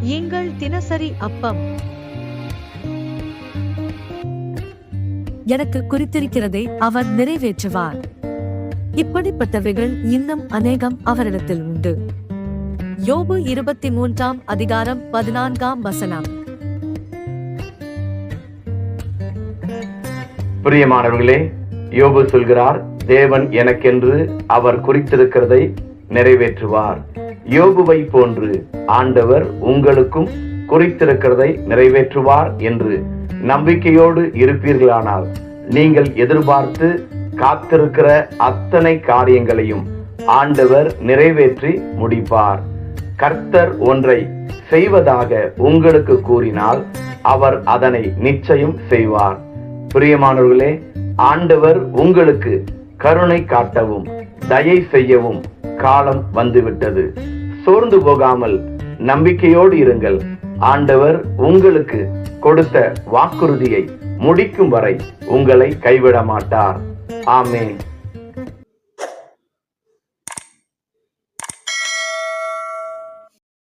எங்கள் தினசரி அப்பம். எனக்கு குறித்திருக்கிறதை அவர் நிறைவேற்றுவார். இப்படிப்பட்டவைகள் இன்னும் அநேகம் அவரிடத்தில் உண்டு. யோபு இருபத்தி மூன்றாம் அதிகாரம் பதினான்காம் வசனம். பிரியமானவர்களே யோபு சொல்கிறார் தேவன் எனக்கென்று அவர் குறித்திருக்கிறதை நிறைவேற்றுவார். யோபுவை போன்று ஆண்டவர் உங்களுக்கும் குறித்திருக்கிறதை நிறைவேற்றுவார் என்று நம்பிக்கையோடு இருப்பீர்களானால் நீங்கள் எதிர்பார்த்து காத்திருக்கிற அத்தனை காரியங்களையும் ஆண்டவர் நிறைவேற்றி முடிப்பார். கர்த்தர் ஒன்றை செய்வதாக உங்களுக்கு கூறினால் அவர் அதனை நிச்சயம் செய்வார். பிரியமானவர்களே ஆண்டவர் உங்களுக்கு கருணை காட்டவும் தயை செய்யவும் காலம் வந்துவிட்டது. சோர்ந்து போகாமல் நம்பிக்கையோடு இருங்கள். ஆண்டவர் உங்களுக்கு கொடுத்த வாக்குறுதியை முடிக்கும் வரை உங்களை கைவிட மாட்டார் ஆமே